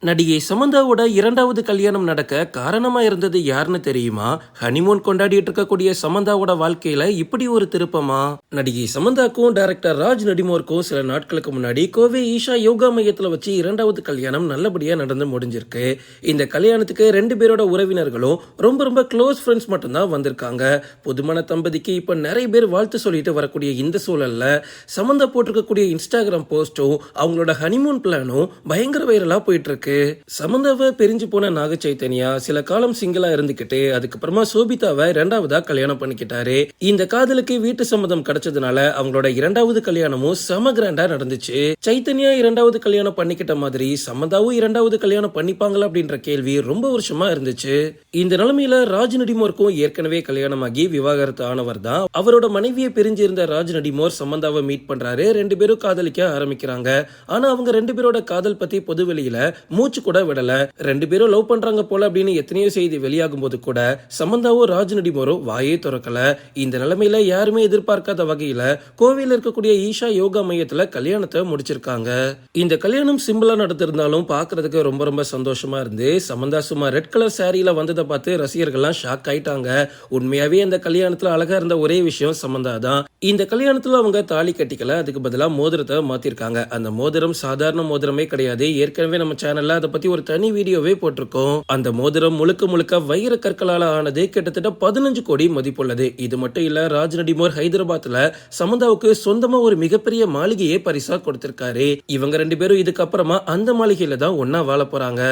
நடிகை சமந்தாவோட இரண்டாவது கல்யாணம் நடக்க காரணமா இருந்தது யாருன்னு தெரியுமா? ஹனிமூன் கொண்டாடிட்டு இருக்கக்கூடிய சமந்தாவோட வாழ்க்கையில இப்படி ஒரு திருப்பமா? நடிகை சமந்தாக்கும் டைரக்டர் ராஜ் நடிமோருக்கும் சில நாட்களுக்கு முன்னாடி கோவை ஈஷா யோகா மையத்துல வச்சு இரண்டாவது கல்யாணம் நல்லபடியா நடந்து முடிஞ்சிருக்கு. இந்த கல்யாணத்துக்கு ரெண்டு பேரோட உறவினர்களும் ரொம்ப ரொம்ப க்ளோஸ் ஃப்ரெண்ட்ஸ் மட்டும்தான் வந்திருக்காங்க. புதுமண தம்பதிக்கு இப்ப நிறைய பேர் வாழ்த்து சொல்லிட்டு வரக்கூடிய இந்த சூழல்ல சமந்தா போட்டிருக்கக்கூடிய இன்ஸ்டாகிராம் போஸ்டும் அவங்களோட ஹனிமூன் பிளானும் பயங்கர வைரலா போயிட்டு இருக்கு. சமந்தாவை பிரிஞ்சு போன நாக சைத்தன்யா சில காலம் சிங்கிளா இருந்துகிட்டு அதுக்கப்புறமா சோபிதாவை இரண்டாவதா கல்யாணம் பண்ணிக்கிட்டாரு. இந்த காதலுக்கு வீட்டு சம்மதம் கிடைச்சதுனால அவங்களோட இரண்டாவது கல்யாணமும் செம கிராண்டா நடந்துச்சு. சைத்தன்யா இரண்டாவது கல்யாணம் பண்ணிக்கிட்ட மாதிரி சமந்தாவும் இரண்டாவது கல்யாணம் பண்ணிப்பாங்களா அப்படின்ற கேள்வி ரொம்ப வருஷமா இருந்துச்சு. இந்த நிலைமையில ராஜ் நடிமோருக்கும் ஏற்கனவே கல்யாணமாகி விவாகரத்து ஆனவர் தான். அவரோட மனைவியை பிரிஞ்சு இருந்த ராஜ் நடிமோர் சமந்தாவை மீட் பண்றாரு. ரெண்டு பேரும் காதலிக்க ஆரம்பிக்கிறாங்க. ஆனா அவங்க ரெண்டு பேரோட காதல் பத்தி பொது வெளியில மூச்சு கூட விடல. ரெண்டு பேரும் லவ் பண்றாங்க போல அப்படின்னு எத்தனையோ செய்தி வெளியாகும் போது கூட சமந்தாவும் ராஜ் நடிமோரும் வாயே திறக்கல. இந்த நிலைமையில யாருமே எதிர்பார்க்காத வகையில கோவையில் இருக்கக்கூடிய ஈஷா யோகா மையத்துல கல்யாணத்தை முடிச்சிருக்காங்க. இந்த கல்யாணம் சிம்பிளா நடந்திருந்தாலும் பாக்குறதுக்கு ரொம்ப ரொம்ப சந்தோஷமா இருந்து சமந்தா சும்மா ரெட் கலர் சாரியில வந்ததை பார்த்து ரசிகர்கள்லாம் ஷாக் ஆயிட்டாங்க. உண்மையாவே அந்த கல்யாணத்துல அழகா இருந்த ஒரே விஷயம் சமந்தா தான். இந்த கல்யாணத்துல அவங்க தாலி கட்டிக்கல. அதுக்கு பதிலா மோதிரத்தை மாத்திருக்காங்க. அந்த மோதிரம் சாதாரண மோதிரமே கிடையாது. ஏற்கனவே நம்ம சேனல்ல அதை பத்தி ஒரு தனி வீடியோவே போட்டிருக்கோம். அந்த மோதிரம் முழுக்க முழுக்க வைர கற்களால ஆனது கிட்டத்தட்ட பதினஞ்சு கோடி மதிப்புள்ளது. இது மட்டும் இல்ல ராஜ் நடிமோர் ஹைதராபாத்ல சமந்தாவுக்கு சொந்தமா ஒரு மிகப்பெரிய மாளிகையை பரிசா கொடுத்திருக்காரு. இவங்க ரெண்டு பேரும் இதுக்கப்புறமா அந்த மாளிகையில தான் ஒன்னா வாழ போறாங்க.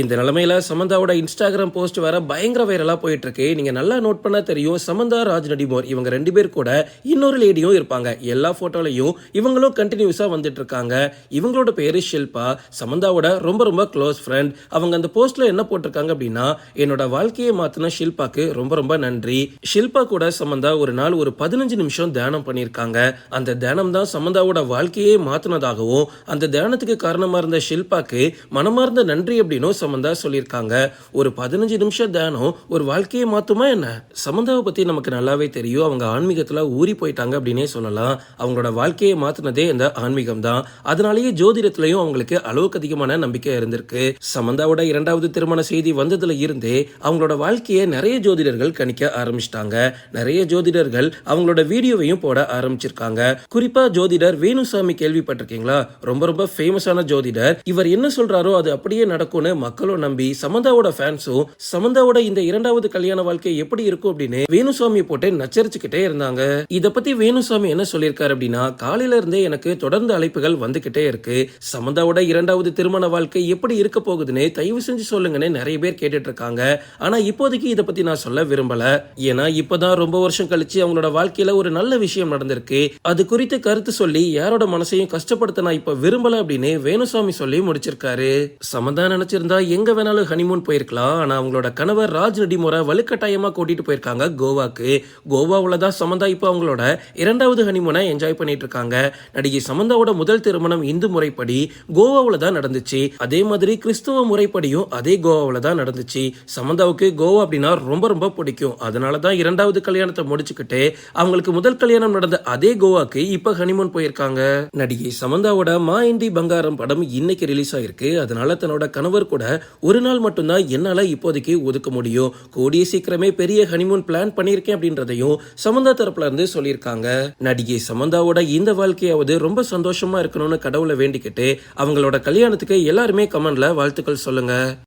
இந்த நிலைமையில சமந்தாவோட இன்ஸ்டாகிராம் போஸ்ட் வேற பயங்கர வைரலா போயிட்டு இருக்கு நீங்க நல்லா நோட் பண்ணா தெரியும் சமந்தா ராஜ் நடிமோர் இவங்க ரெண்டு பேர் கூட இன்னொரு லேடியும் இருப்பாங்க. எல்லா போட்டோலையும் இவங்களும் கண்டினியூஸா வந்துட்டு இருக்காங்க. இவங்களோட பேரு ஷில்பா. சமந்தாவோட ரொம்ப ரொம்ப க்ளோஸ் ஃப்ரெண்ட் அவங்க அந்த போஸ்ட்ல என்ன போட்டிருக்காங்க அப்படின்னா என்னோட வாழ்க்கையை மாத்தின ஷில்பாக்கு ரொம்ப ரொம்ப நன்றி. ஷில்பா கூட சமந்தா ஒரு நாள் ஒரு பதினஞ்சு நிமிஷம் தியானம் பண்ணியிருக்காங்க. அந்த தியானம் தான் சமந்தாவோட வாழ்க்கையே மாத்தினதாகவும் அந்த தியானத்துக்கு காரணமா இருந்த ஷில்பாக்கு மனமார்ந்த நன்றி அப்படின்னும் சமந்தா சொல்லியிருக்காங்க. ஒரு பதினஞ்சு நிமிஷம் தியானம் ஒரு வாழ்க்கையை மாத்துமா என்ன? சமந்தாவை பத்தி நமக்கு நல்லாவே தெரியும். அவங்க ஆன்மீகத்துல ஊறி போயிட்டாங்க அப்படின்னே சொல்லலாம். அவங்களோட வாழ்க்கையை மாத்தினதே இந்த ஆன்மீகம் தான் அதனாலேயே ஜோதிடத்திலையும் அவங்களுக்கு அளவுக்கு அதிகமான நம்பிக்கை வந்திருக்கு. சமந்தாவோட இரண்டாவது திருமண செய்தி வந்ததுல இருந்தே அவங்களோட வாழ்க்கையை நிறைய ஜோதிடர்கள் கணிக்க ஆரம்பிச்சிட்டாங்க. நிறைய ஜோதிடர்கள் அவங்களோட வீடியோவையும் போட ஆரம்பிச்சிருக்காங்க. குறிப்பா ஜோதிடர் வேணுசாமி கேள்விப்பட்டிருக்கீங்களா? ரொம்ப ரொம்ப ஃபேமஸான ஜோதிடர். இவர் என்ன சொல்றாரோ அது அப்படியே நடக்கும்னு மக்களும் நம்பி சமந்தாவோட ஃபேன்ஸும் சமந்தாவோட இந்த இரண்டாவது கல்யாண வாழ்க்கை எப்படி இருக்கும் அப்படின்னு வேணுசாமி போட்டு நச்சரிச்சுக்கிட்டே இருந்தாங்க. இத பத்தி வேணுசாமி என்ன சொல்லியிருக்காரு அப்படின்னா காலையில இருந்தே எனக்கு தொடர்ந்து அழைப்புகள் வந்துகிட்டே இருக்கு. சமந்தாவோட இரண்டாவது திருமண வாழ்க்கை எப்படி எப்படி இருக்க போகுதுன்னு தயவு செஞ்சு சொல்லுங்கன்னு நிறைய பேர் கேட்டுட்டு இருக்காங்க ஆனா இப்போதைக்கு இத பத்தி நான் சொல்ல விரும்பல. ஏன்னா இப்பதான் ரொம்ப வருஷம் கழிச்சு அவங்களோட வாழ்க்கையில ஒரு நல்ல விஷயம் நடந்திருக்கு. அது குறித்து கருத்து சொல்லி யாரோட மனசையும் கஷ்டப்படுத்த நான் இப்ப விரும்பல அப்படின்னு வேணுசாமி சொல்லி முடிச்சிருக்காரு. சமந்தா நினைச்சிருந்தா எங்க வேணாலும் ஹனிமூன் போயிருக்கலாம். ஆனா அவங்களோட கணவர் ராஜ் நடிமுறை வலுக்கட்டாயமா கூட்டிட்டு போயிருக்காங்க கோவாக்கு. கோவாவுல தான் சமந்தா இப்போ அவங்களோட இரண்டாவது ஹனிமூனை என்ஜாய் பண்ணிட்டு இருக்காங்க. நடிகை சமந்தாவோட முதல் திருமணம் இந்து முறைப்படி கோவாவுல தான் நடந்துச்சு. அதே மாதிரி மாதிரி கிறிஸ்துவ முறைப்படியும் அதே கோவாவில் தான் நடந்துச்சு. சமந்தாவுக்கு கோவா அப்படின்னா ரொம்ப ரொம்ப பிடிக்கும். அதனால தான் இரண்டாவது கல்யாணத்தை முடிச்சுக்கிட்டு அவங்களுக்கு முதல் கல்யாணம் நடந்த அதே கோவாக்கு இப்ப ஹனிமூன் போயிருக்காங்க. நடிகை சமந்தாவோட மா இண்டி பங்காரம் படம் இன்னைக்கு ரிலீஸ் ஆயிருக்கு. அதனால தன்னோட கணவர் கூட ஒரு நாள் மட்டும்தான் என்னால இப்போதைக்கு ஒதுக்க முடியும். கூடிய சீக்கிரமே பெரிய ஹனிமூன் பிளான் பண்ணியிருக்கேன் அப்படின்றதையும் சமந்தா தரப்புல இருந்து சொல்லியிருக்காங்க. நடிகை சமந்தாவோட இந்த வாழ்க்கையாவது ரொம்ப சந்தோஷமா இருக்கணும்னு கடவுளை வேண்டிக்கிட்டு அவங்களோட கல்யாணத்துக்கு எல்லாருமே கமெண்ட்ல வாழ்த்துக்கள் சொல்லுங்க.